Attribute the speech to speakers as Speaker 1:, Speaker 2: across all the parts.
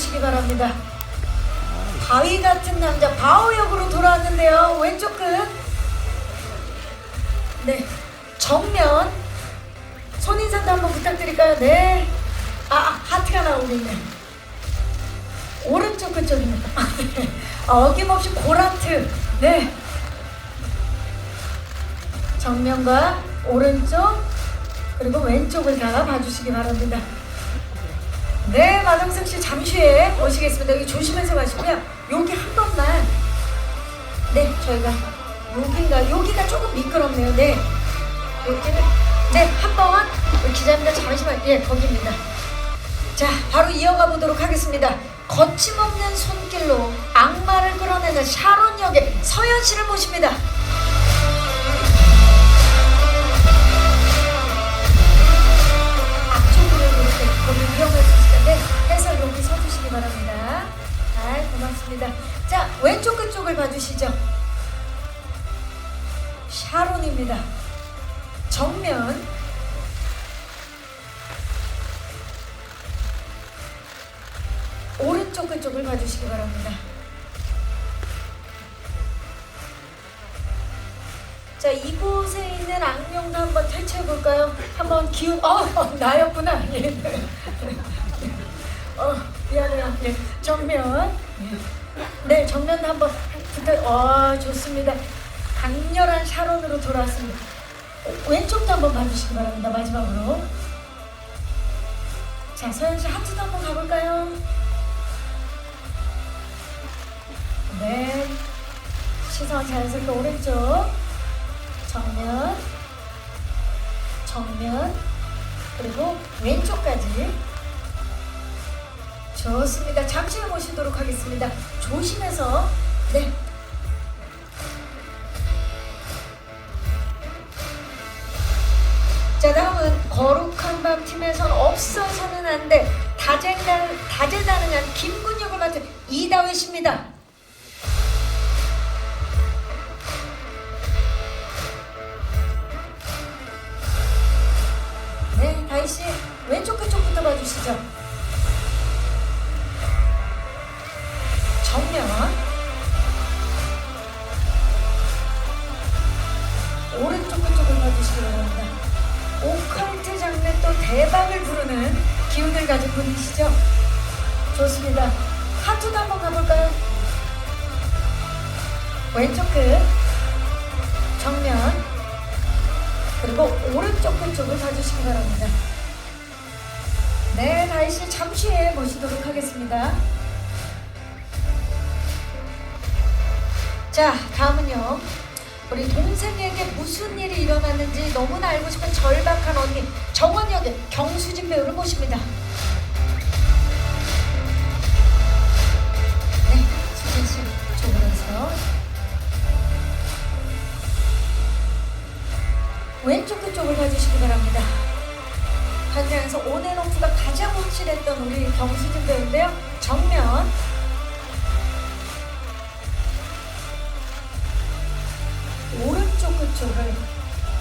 Speaker 1: 봐주시기 바랍니다. 바위 같은 남자 바오 역으로 돌아왔는데요. 왼쪽 끝. 네. 정면. 손 인사도 한번 부탁드릴까요? 네. 아, 아, 하트가 나오고 있네. 오른쪽 끝쪽입니다. 아, 어김없이 고라트. 네. 정면과 오른쪽 그리고 왼쪽을 다 봐주시기 바랍니다. 네, 마동석 씨 잠시 후에 오시겠습니다. 여기 조심해서 가시고요. 여기 한 번만. 네, 저희가 여기가 여기가 조금 미끄럽네요. 네, 여기는 네, 한 번. 기자님들 잠시만. 예, 거기입니다. 자, 바로 이어가 보도록 하겠습니다. 거침없는 손길로 악마를 끌어내는 샤론 역의 서현 씨를 모십니다. 앞쪽으로 이렇게 거기 위험할 수 있을 텐데 해서 여기 서 주시기 바랍니다. 아, 고맙습니다. 자, 왼쪽 끝쪽을 봐주시죠. 샤론입니다. 정면 오른쪽 끝쪽을 봐주시기 바랍니다. 자 이곳에 있는 악명도 한번 탈취해 볼까요? 한번 기운 어, 어 나였구나. 정면. 예. 네 정면 한번 부탁. 어 좋습니다. 강렬한 샤론으로 돌아왔습니다. 어, 왼쪽도 한번 봐주시기 바랍니다. 마지막으로. 자 서현 씨 하트도 한번 가볼까요? 네. 시선 자연스럽게 오른쪽. 정면. 정면. 그리고 왼쪽까지. 좋습니다. 잠시 후에 모시도록 하겠습니다. 조심해서. 네. 자 다음은 거룩한 밤 팀에선 없어서는 안 돼 다재다, 다재다능한 김군 역을 맡은 이다회 씨입니다. 네, 다희 씨 왼쪽 끝쪽부터 봐주시죠. 정면 오른쪽 끝쪽을 봐주시기 바랍니다. 오컬트 장르 또 대박을 부르는 기운을 가진 분이시죠? 좋습니다. 하트도 한번 가볼까요? 왼쪽 끝 정면 그리고 오른쪽 끝쪽을 봐주시기 바랍니다. 네, 다희씨 잠시 후에 모시도록 하겠습니다. 자, 다음은요. 우리 동생에게 무슨 일이 일어났는지 너무나 알고 싶은 절박한 언니 정원 역의 경수진 배우를 모십니다.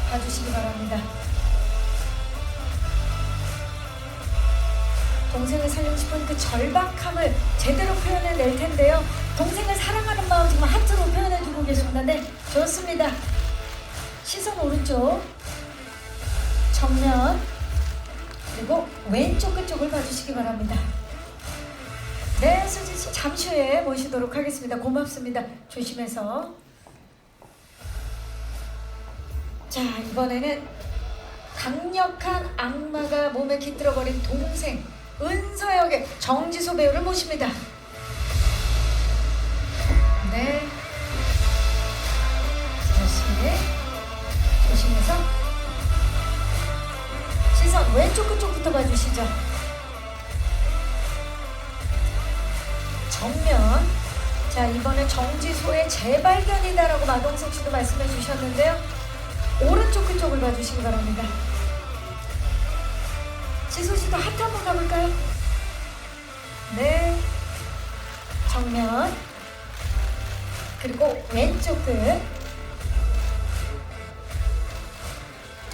Speaker 1: 봐주시기 바랍니다. 동생을 살리고 싶은 그 절박함을 제대로 표현해낼 텐데요. 동생을 사랑하는 마음 정말 하트로 표현해주고 계십니다. 네, 좋습니다. 시선 오른쪽, 정면, 그리고 왼쪽 끝쪽을 봐주시기 바랍니다. 네, 수진 씨 잠시 후에 모시도록 하겠습니다. 고맙습니다. 조심해서. 자 이번에는 강력한 악마가 몸에 깃들어버린 동생 은서 역의 정지소 배우를 모십니다. 네. 조심히 조심해서 시선 왼쪽 끝쪽부터 봐주시죠. 정면. 자 이번에 정지소의 재발견이다라고 마동석 씨도 말씀해 주셨는데요. 오른쪽 끝쪽을 봐주시기 바랍니다. 지소 씨도 하트 한번 가볼까요? 네. 정면. 그리고 왼쪽 끝.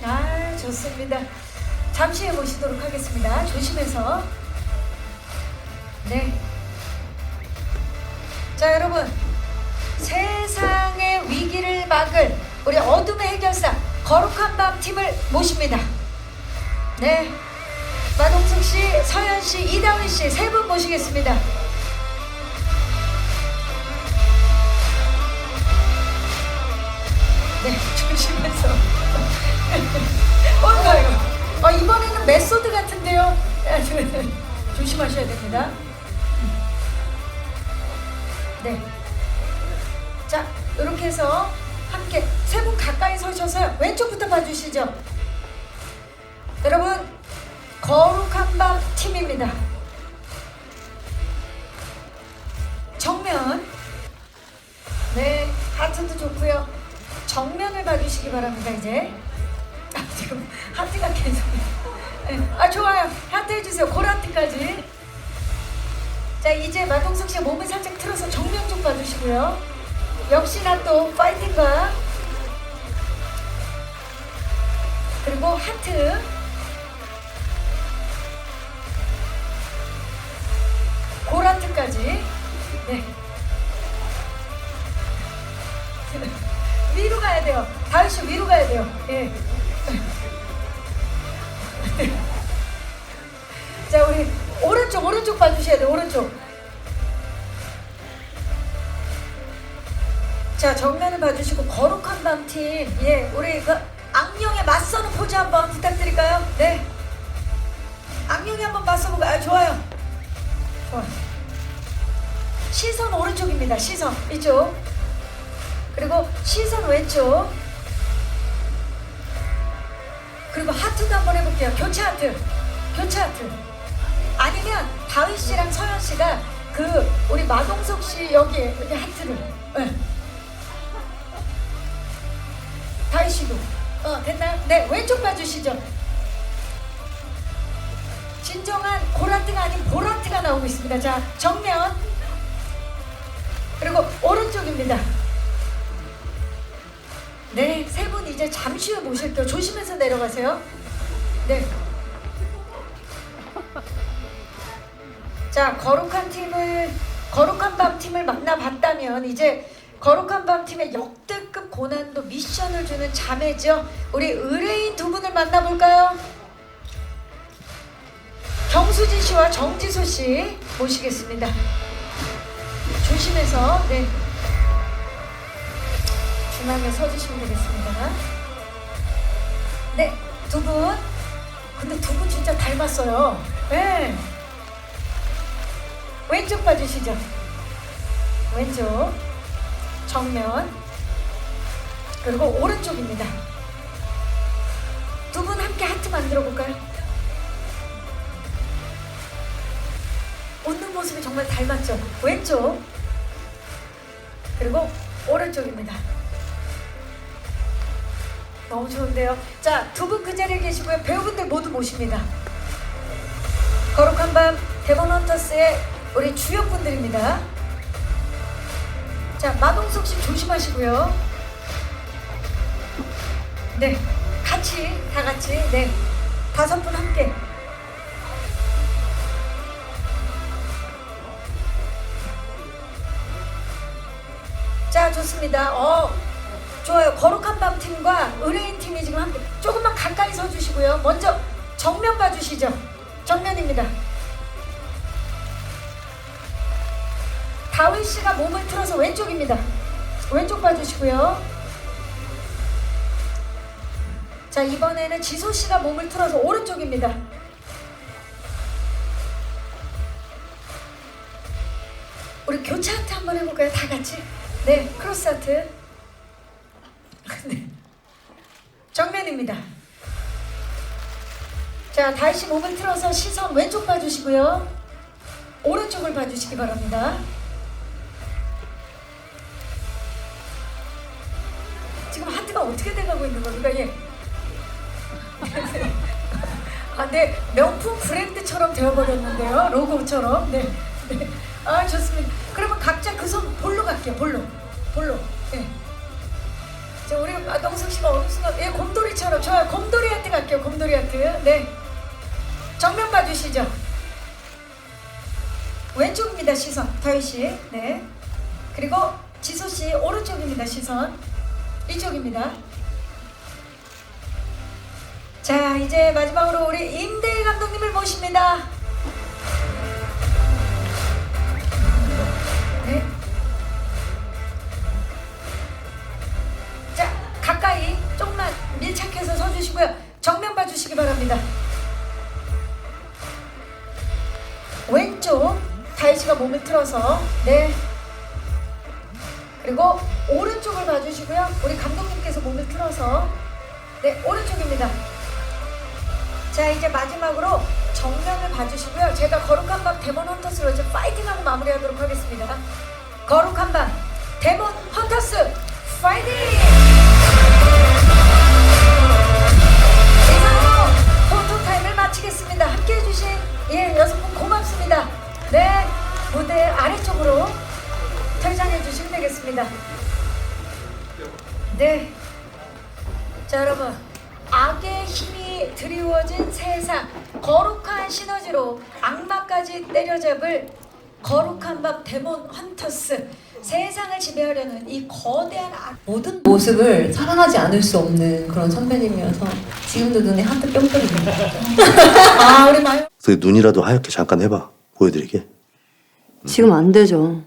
Speaker 1: 아, 좋습니다. 잠시 후에 모시도록 하겠습니다. 조심해서. 네. 자, 여러분. 세상의 위기를 막을 우리 어둠의 해결사 거룩한 밤 팀을 모십니다. 네. 마동석 씨, 서현 씨, 이다은 씨 세 분 모시겠습니다. 네, 조심해서. 뭔가요? 어, 이번에는 메소드 같은데요. 야, 저- 조심하셔야 됩니다. 네. 자, 이렇게 해서 함께 세 분 가까이 서셔서 왼쪽부터 봐주시죠. 여러분, 거룩한 밤 팀입니다. 정면. 네, 하트도 좋고요. 정면을 봐주시기 바랍니다, 이제. 아, 지금 하트가 계속. 네, 아, 좋아요. 하트 해주세요. 고라트까지. 자, 이제 마동석 씨의 몸을 살짝 틀어서 정면 좀 봐주시고요. 역시나 또 파이팅과 그리고 하트. 고라트까지. 네. 위로 가야 돼요. 다은 씨 위로 가야 돼요. 예. 자 우리 오른쪽 오른쪽 봐주셔야 돼요. 오른쪽 자 정면을 봐주시고 거룩한 밤 팀. 예 우리 그 악령에 맞서는 포즈 한번 부탁드릴까요? 네. 악령에 한번 맞서보고 아 좋아요. 좋아. 시선 오른쪽입니다 시선. 이쪽. 그리고 시선 왼쪽. 그리고 하트도 한번 해볼게요. 교체 하트. 교체 하트. 아니면 다윗 씨랑 서현 씨가 그 우리 마동석 씨 여기 여기 하트를. 네. 다희 씨도 어 됐나요? 네 왼쪽 봐주시죠. 진정한 고라트가 아닌 보라트가 나오고 있습니다. 자 정면 그리고 오른쪽입니다. 네세 분 이제 잠시 후에 모실게요. 조심해서 내려가세요. 네. 자 거룩한 팀을 거룩한 밤 팀을 만나봤다면 이제 거룩한 밤 팀의 역대급 고난도 미션을 주는 자매죠. 우리 의뢰인 두 분을 만나볼까요? 경수진 씨와 정지소 씨 모시겠습니다. 조심해서 네 중앙에 서주시면 되겠습니다. 네, 두 분. 근데 두 분 진짜 닮았어요. 네. 왼쪽 봐주시죠. 왼쪽. 정면. 그리고 오른쪽입니다. 두 분 함께 하트 만들어 볼까요? 웃는 모습이 정말 닮았죠? 왼쪽. 그리고 오른쪽입니다. 너무 좋은데요. 자, 두 분 그 자리에 계시고요. 배우분들 모두 모십니다. 거룩한 밤 대본 헌터스의 우리 주역분들입니다. 자, 마동석 씨 조심하시고요. 네, 같이 다 같이 네 다섯 분 함께. 자, 좋습니다. 어, 좋아요. 거룩한 밤 팀과 의뢰인 팀이 지금 함께 조금만 가까이 서 주시고요. 먼저 정면 봐 주시죠. 정면입니다. 다윗 씨가 몸을 틀어서 왼쪽입니다. 왼쪽 봐주시고요. 자 이번에는 지소 씨가 몸을 틀어서 오른쪽입니다. 우리 교체 하트 한번 해볼까요? 다 같이. 네, 크로스 하트. 네. 정면입니다. 자, 다시 몸을 틀어서 시선 왼쪽 봐주시고요. 오른쪽을 봐주시기 바랍니다. 어떻게 돼가고 있는 겁니까? 예. 아, 네. 명품 브랜드처럼 되어버렸는데요. 로고처럼. 네. 네. 아, 좋습니다. 그러면 각자 그 손 볼로 갈게요. 볼로. 볼로. 네. 자, 우리 마동석 씨가 어느 순간, 예, 곰돌이처럼. 좋아요. 곰돌이 하트 갈게요. 곰돌이 하트. 네. 정면 봐주시죠. 왼쪽입니다. 시선. 다희 씨. 네. 그리고 지소 씨 오른쪽입니다. 시선 이쪽입니다. 자 이제 마지막으로 우리 임대희 감독님을 모십니다. 네. 바랍니다. 왼쪽 다희 씨가 몸을 틀어서 네. 그리고 오른쪽을 봐주시고요. 우리 감독님께서 몸을 틀어서 네 오른쪽입니다. 자 이제 마지막으로 정면을 봐주시고요. 제가 거룩한 밤 데몬 헌터스로 이제 파이팅하고 마무리하도록 하겠습니다. 거룩한 밤 데몬 헌터스 파이팅! 악마까지 때려잡을 거룩한 밤 데몬 헌터스 세상을 지배하려는 이 거대한 악
Speaker 2: 모든 모습을 사랑하지 않을 수 없는 그런 선배님이어서 지금도 눈에 하트 뿅 뜨립니다.
Speaker 1: 아 우리 마요
Speaker 3: 그 눈이라도 하얗게 잠깐 해봐 보여드리게
Speaker 4: 지금 안 되죠.